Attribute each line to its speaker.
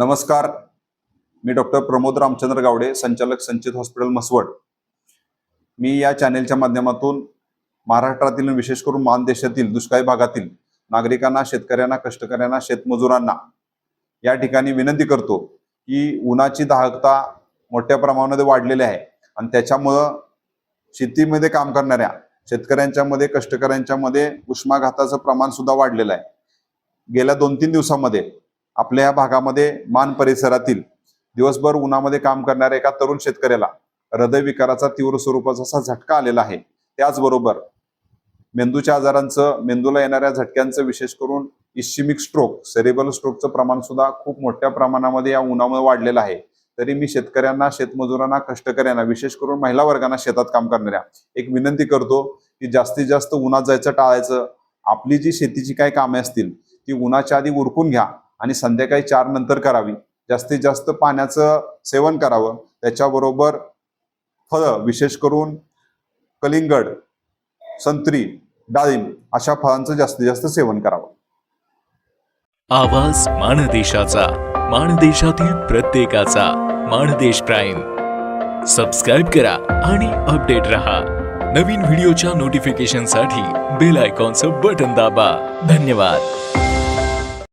Speaker 1: नमस्कार. मी डॉक्टर प्रमोद रामचंद्र गावडे संचालक संचित हॉस्पिटल म्हसवड. मी या चॅनेलच्या माध्यमातून महाराष्ट्रातील विशेष करून मानदेशातील दुष्काळी भागातील नागरिकांना शेतकऱ्यांना कष्टकऱ्यांना शेतमजुरांना या ठिकाणी विनंती करतो की उन्हाची दाहकता मोठ्या प्रमाणामध्ये वाढलेली आहे आणि त्याच्यामुळं शेतीमध्ये काम करणाऱ्या शेतकऱ्यांच्या मध्ये कष्टकऱ्यांच्या मध्ये उष्माघाताचं प्रमाण सुद्धा वाढलेलं आहे. गेल्या दोन तीन दिवसामध्ये आपल्या या भागामध्ये मान परिसरातील दिवसभर उन्हामध्ये काम करणाऱ्या एका तरुण शेतकऱ्याला हृदयविकाराचा तीव्र स्वरूपाचा असा झटका आलेला आहे. त्याचबरोबर मेंदूच्या आजारांचं मेंदूला येणाऱ्या झटक्यांचं विशेष करून इश्चिमिक स्ट्रोक सेरेबल स्ट्रोकचं प्रमाण सुद्धा खूप मोठ्या प्रमाणामध्ये या उन्हामुळे वाढलेलं आहे. तरी मी शेतकऱ्यांना शेतमजुरांना कष्टकऱ्यांना विशेष करून महिला वर्गांना शेतात काम करणाऱ्या एक विनंती करतो की जास्तीत जास्त उन्हात जायचं टाळायचं. आपली जी शेतीची काही कामे असतील ती उन्हाच्या आधी उरकून घ्या. आणि संध्याकाळी चार नंतर करावी. जास्तीत जास्त पाण्याचं सेवन करावं. त्याच्याबरोबर फळं विशेष करून कलिंगड संत्री डाळिंब अशा फळांचं जास्तीत जास्त सेवन करावं.
Speaker 2: आवाज माणदेशाचा माणदेशातील प्रत्येकाचा माणदेश प्राईम. सबस्क्राईब करा आणि अपडेट रहा. नवीन व्हिडिओच्या नोटिफिकेशनसाठी बेल आयकॉनचं बटन दाबा. धन्यवाद.